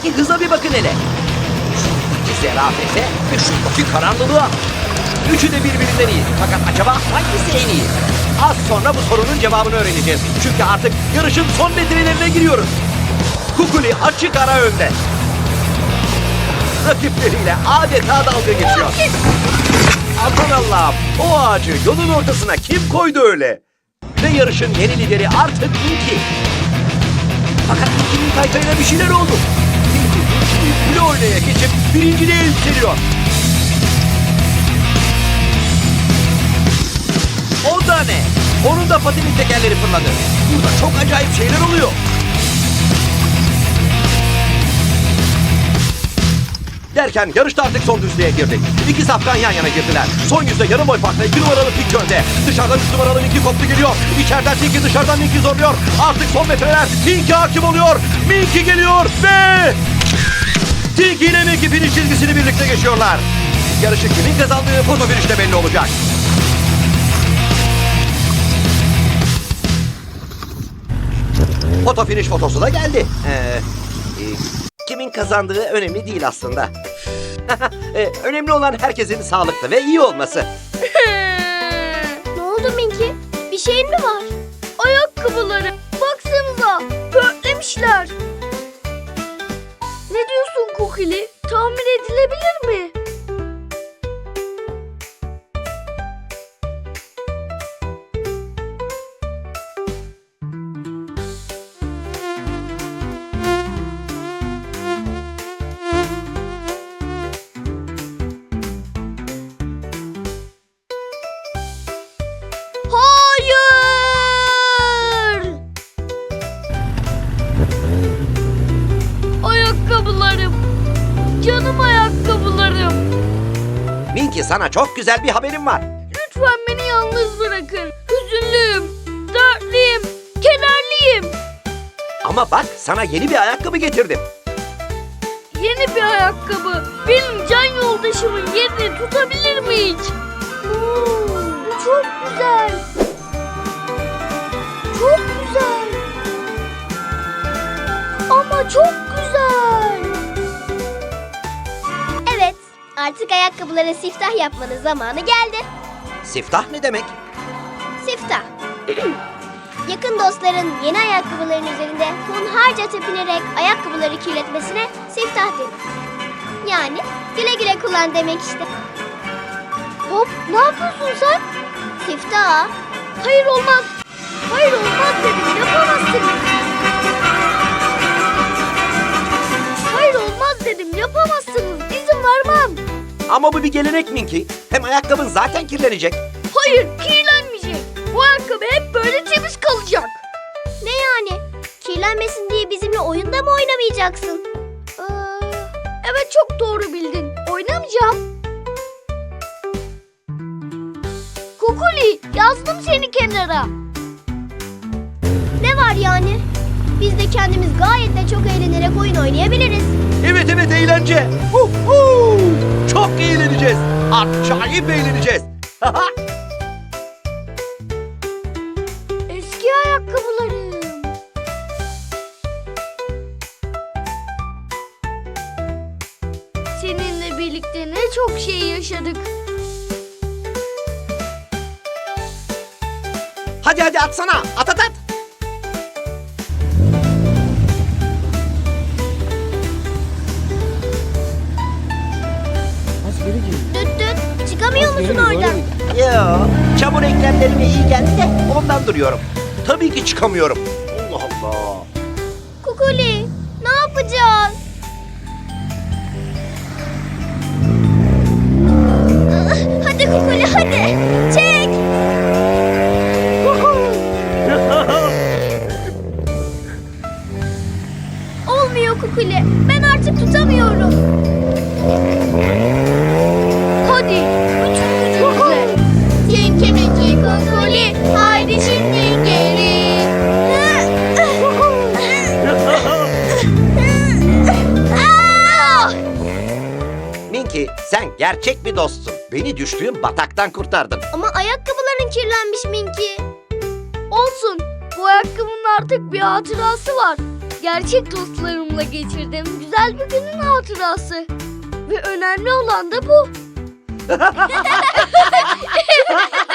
Şuradaki hıza bir bakın hele. Şuradaki zerafete ve şuradaki karanlılığa. Üçü de birbirinden iyi. Fakat acaba hangisi en iyi? Az sonra bu sorunun cevabını öğreneceğiz. Çünkü artık yarışın son metrelerine giriyoruz. Kukuli açık ara önde. Rakipleriyle adeta dalga geçiyor. Aman Allah'ım o ağacı yolun ortasına kim koydu öyle? Ve yarışın yeni lideri artık Minky. Fakat Minky'nin kaykayına bir şeyler oldu. Güle oynaya geçip birinciliğe yükseliyor. O da ne? Onun da patinin tekerleri fırladı. Burada çok acayip şeyler oluyor. Derken yarışta artık son düzlüğe girdik. İki safkan yan yana girdiler. Son yüzde yarım boy farkla iki numaralı Pink önde. Dışarıdan üç numaralı Minky koptu geliyor. İçeriden Tinky dışarıdan Minky zorluyor. Artık son metreler Tinky hakim oluyor. Minky geliyor ve... Tinky ile Minky finish çizgisini birlikte geçiyorlar. Yarışı kimin kazandığı foto finişte belli olacak. Foto finish fotosu da geldi. Ee, e, kimin kazandığı önemli değil aslında. Ee, önemli olan herkesin sağlıklı ve iyi olması. Ne oldu Minki? Bir şeyin mi var? Tahmin edilebilir mi? Minky sana çok güzel bir haberim var. Lütfen beni yalnız bırakın. Hüzünlüyüm, dertliyim, kederliyim. Ama bak sana yeni bir ayakkabı getirdim. Yeni bir ayakkabı benim can yoldaşımın yerini tutabilir mi hiç? Oo, bu çok güzel. Çok güzel. Ama çok güzel. Artık ayakkabılara siftah yapmanın zamanı geldi. Siftah ne demek? Siftah. Yakın dostların yeni ayakkabıların üzerinde hunharca tepinerek ayakkabıları kirletmesine siftah denir. Yani güle güle kullan demek işte. Hop ne yapıyorsun sen? Siftah. Hayır olmaz. Hayır olmaz dedim yapamazsınız. Ama bu bir gelenek Minky. Hem ayakkabın zaten kirlenecek. Hayır kirlenmeyecek. Bu ayakkabı hep böyle temiz kalacak. Ne yani? Kirlenmesin diye bizimle oyunda mı oynamayacaksın? Ee, evet çok doğru bildin. Oynamayacağım. Kukuli yazdım seni kenara. Ne var yani? Biz de kendimiz gayet de çok eğlenerek oyun oynayabiliriz. Evet evet eğlence. Hu hu. Çok eğleneceğiz. Acayip eğleneceğiz. Eski ayakkabılarım. Seninle birlikte ne çok şey yaşadık. hadi hadi atsana. At at at. Musun oradan? Yo, çamur eklemlerime iyi geldi de ondan duruyorum. Tabii ki çıkamıyorum. Allah Allah. Kukuli, ne yapacağız? Hadi Kukuli hadi. Çek. Olmuyor Kukuli. Ben artık tutamıyorum. Sen gerçek bir dostsun. Beni düştüğüm bataktan kurtardın. Ama ayakkabıların kirlenmiş Minky. Olsun. Bu ayakkabının artık bir hatırası var. Gerçek dostlarımla geçirdim. Güzel bir günün hatırası. Ve önemli olan da bu.